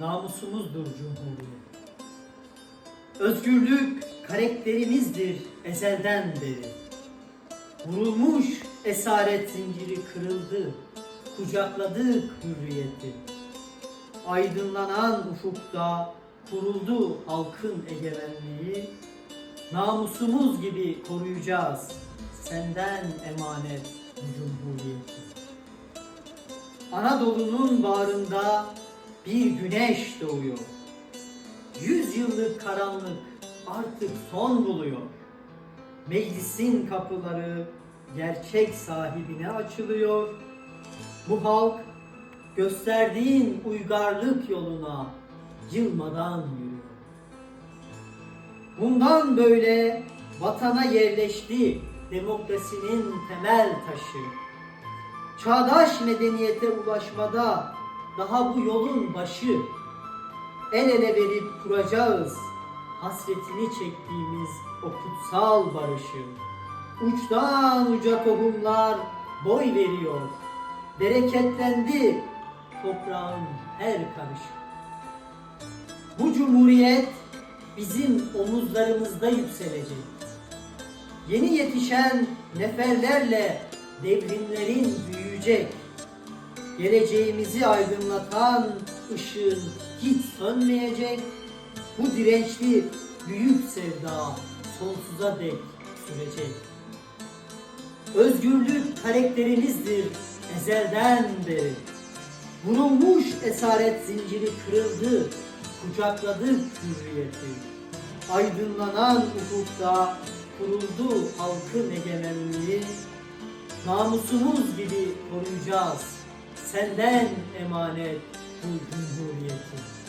namusumuzdur Cumhuriyet. Özgürlük karakterimizdir ezelden beri. Vurulmuş esaret zinciri kırıldı, kucakladık hürriyeti. Aydınlanan ufukta kuruldu halkın egemenliği. Namusumuz gibi koruyacağız senden emanet cumhuriyeti. Anadolu'nun bağrında bir güneş doğuyor. Yüz yıllık karanlık artık son buluyor. Meclisin kapıları gerçek sahibine açılıyor. Bu halk gösterdiğin uygarlık yoluna yılmadan yürüyor. Bundan böyle vatana yerleşti demokrasinin temel taşı. Çağdaş medeniyete ulaşmada daha bu yolun başı. El ele verip kuracağız hasretini çektiğimiz o kutsal barışı. Uçtan uca tohumlar boy veriyor. Bereketlendi toprağın her karışı. Bu cumhuriyet bizim omuzlarımızda yükselecek. Yeni yetişen neferlerle devrimlerin büyüyecek. Geleceğimizi aydınlatan ışığın hiç sönmeyecek. Bu dirençli büyük sevda sonsuza dek sürecek. Özgürlük karakterimizdir ezelden beri. Vurulmuş esaret zinciri kırıldı, kucakladık hürriyeti. Aydınlanan ufukta kuruldu halkın egemenliği. Namusumuz gibi koruyacağız senden emanet bu cumhuriyeti.